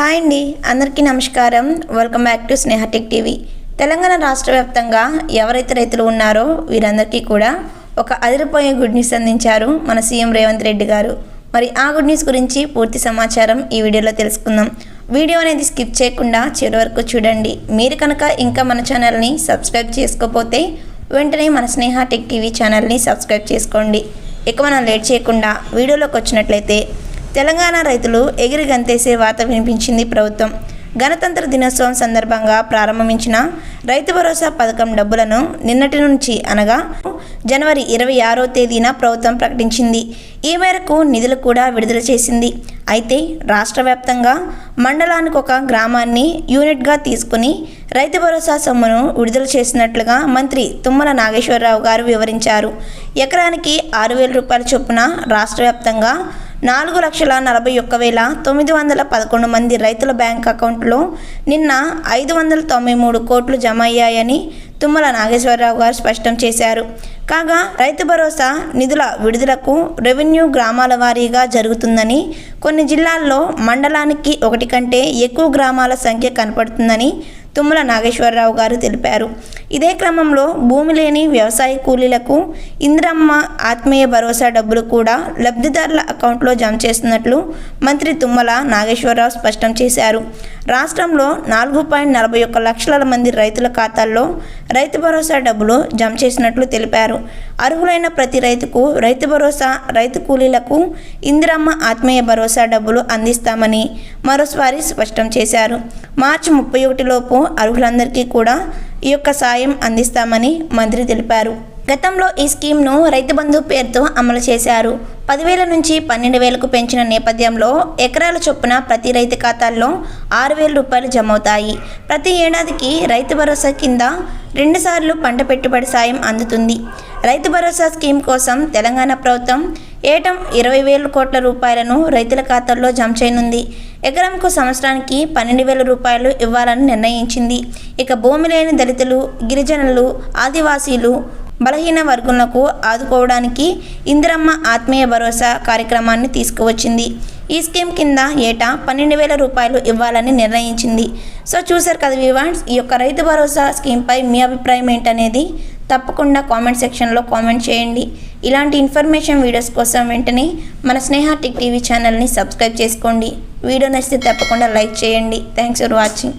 Hi అండి. అందరికీ నమస్కారం. Welcome back to Sneha Tech TV Telangana రాష్ట్ర వ్యాప్తంగా ఎవరైతే రైతులు ఉన్నారో వీరందరికీ కూడా ఒక అదిరిపోయే గుడ్ న్యూస్ అందించారు మన సీఎం రేవంత్ రెడ్డి గారు. మరి ఆ గుడ్ న్యూస్ గురించి పూర్తి సమాచారం ఈ వీడియోలో తెలుసుకుందాం. వీడియో అనేది స్కిప్ చేయకుండా చివరి వరకు చూడండి. మీరు కనుక ఇంకా మన ఛానల్ని సబ్స్క్రైబ్ చేసుకోకపోతే వెంటనే మన స్నేహ టెక్ టీవీ ఛానల్ని సబ్స్క్రైబ్ చేసుకోండి. ఇక మనం లేట్ చేయకుండా వీడియోలోకి వచ్చినట్లయితే తెలంగాణ రైతులు ఎగిరి గంతేసే వార్త వినిపించింది ప్రభుత్వం. గణతంత్ర దినోత్సవం సందర్భంగా ప్రారంభించిన రైతు భరోసా పథకం డబ్బులను నిన్నటి నుంచి అనగా జనవరి ఇరవై ఆరో తేదీన ప్రభుత్వం ప్రకటించింది. ఈ మేరకు నిధులు కూడా విడుదల చేసింది. అయితే రాష్ట్ర వ్యాప్తంగా మండలానికి ఒక గ్రామాన్ని యూనిట్గా తీసుకుని రైతు భరోసా సొమ్మును విడుదల చేసినట్లుగా మంత్రి తుమ్మల నాగేశ్వరరావు గారు వివరించారు. ఎకరానికి ఆరు వేల రూపాయల చొప్పున రాష్ట్ర వ్యాప్తంగా నాలుగు లక్షల నలభై ఒక్క వేల తొమ్మిది వందల పదకొండు మంది రైతుల బ్యాంక్ అకౌంట్లో నిన్న ఐదు వందల తొంభై మూడు కోట్లు జమ అయ్యాయని తుమ్మల నాగేశ్వరరావు గారు స్పష్టం చేశారు. కాగా రైతు భరోసా నిధుల విడుదలకు రెవెన్యూ గ్రామాల వారీగా జరుగుతుందని కొన్ని జిల్లాల్లో మండలానికి ఒకటి కంటే ఎక్కువ గ్రామాల సంఖ్య కనపడుతుందని తుమ్మల నాగేశ్వరరావు గారు తెలిపారు. ఇదే క్రమంలో భూమి లేని వ్యవసాయ కూలీలకు ఇందిరమ్మ ఆత్మీయ భరోసా డబ్బులు కూడా లబ్ధిదారుల అకౌంట్లో జమ చేస్తున్నట్లు మంత్రి తుమ్మల నాగేశ్వరరావు స్పష్టం చేశారు. రాష్ట్రంలో నాలుగు పాయింట్ నలభై ఒక్క లక్షల మంది రైతుల ఖాతాల్లో రైతు భరోసా డబ్బులు జమ చేసినట్లు తెలిపారు. అర్హులైన ప్రతి రైతుకు రైతు భరోసా రైతు కూలీలకు ఇందిరమ్మ ఆత్మీయ భరోసా డబ్బులు అందిస్తామని మరోసారి స్పష్టం చేశారు. మార్చి ముప్పై ఒకటిలోపు అర్హులందరికీ కూడా ఈ యొక్క సాయం అందిస్తామని మంత్రి తెలిపారు. గతంలో ఈ స్కీమ్ను రైతు బంధు పేరుతో అమలు చేశారు. పదివేల నుంచి పన్నెండు వేలకు పెంచిన నేపథ్యంలో ఎకరాల చొప్పున ప్రతి రైతు ఖాతాల్లో ఆరు వేల రూపాయలు జమ అవుతాయి ప్రతి ఏడాదికి రైతు భరోసా కింద రెండుసార్లు పంట పెట్టుబడి సాయం అందుతుంది. రైతు భరోసా స్కీమ్ కోసం తెలంగాణ ప్రభుత్వం ఏటం ఇరవై వేల కోట్ల రూపాయలను రైతుల ఖాతాల్లో జమ చేయనుంది. ఎకరంకు సంవత్సరానికి పన్నెండు వేల రూపాయలు ఇవ్వాలని నిర్ణయించింది. ఇక భూమి లేని దళితులు గిరిజనులు ఆదివాసీలు బలహీన వర్గులకు ఆదుకోవడానికి ఇందిరమ్మ ఆత్మీయ భరోసా కార్యక్రమాన్ని తీసుకువచ్చింది. ఈ స్కీమ్ కింద ఏటా పన్నెండు వేల రూపాయలు ఇవ్వాలని నిర్ణయించింది. సో చూసారు కదా వివాన్స్ ఈ యొక్క రైతు భరోసా స్కీమ్పై మీ అభిప్రాయం ఏంటనేది తప్పకుండా కామెంట్ సెక్షన్లో కామెంట్ చేయండి. ఇలాంటి ఇన్ఫర్మేషన్ వీడియోస్ కోసం వెంటనే మన స్నేహ టిక్ టీవీ ఛానల్ని సబ్స్క్రైబ్ చేసుకోండి. వీడియో నచ్చితే తప్పకుండా లైక్ చేయండి. Thanks for watching.